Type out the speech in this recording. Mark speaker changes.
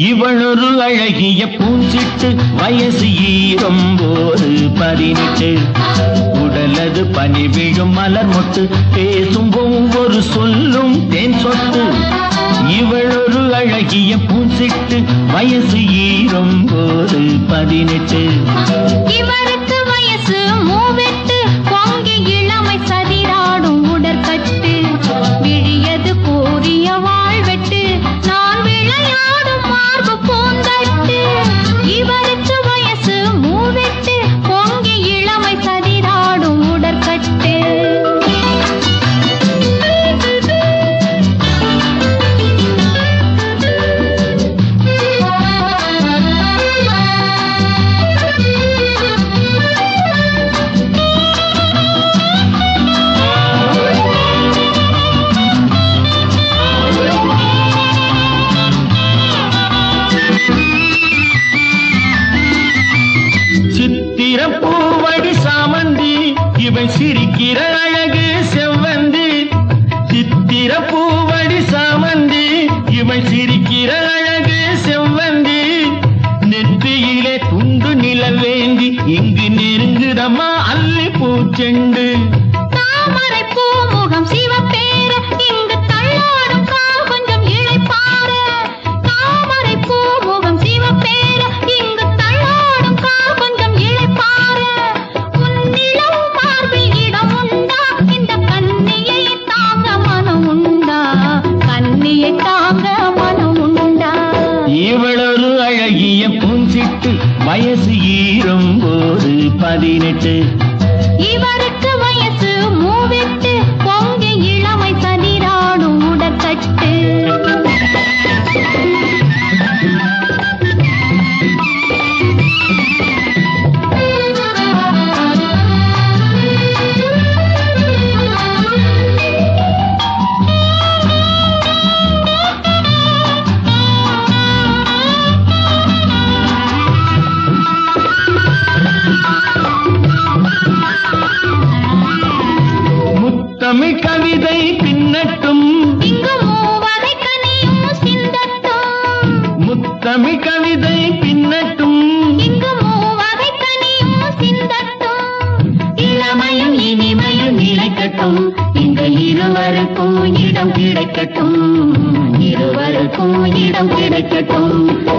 Speaker 1: இவளொரு அழகிய பூஞ்சிட்டு வயசு ஈரும் போது பதினெட்டு உடலது பனி விழும் மலர் மொட்டு பேசும் ஒவ்வொரு சொல்லும் தேன் சொட்டு. இவளொரு அழகிய பூஞ்சிட்டு வயசு ஈரும் போது பதினெட்டு இவை சிரிக்கிற அழகு செவ்வந்தி. சித்திர பூவடி சாமந்தி. இவள் சிரிக்கிற அழகு செவ்வந்தி. நெற்றியிலே துண்டு நில வேண்டி இங்கு நெருங்குதமா அல்லி பூச்செண்டு. இவளொரு அழகிய பூஞ்சிட்டு வயசு ஈரும் போது பதினெட்டு. கவிதை பின்னட்டும். முத்தமிழ் கவிதை பின்னட்டும். இளமையும் இனிமையும் நிலைக்கட்டும். இங்கு இருவருக்கும் இடம் கிடைக்கட்டும். இருவருக்கும் இடம் கிடைக்கட்டும்.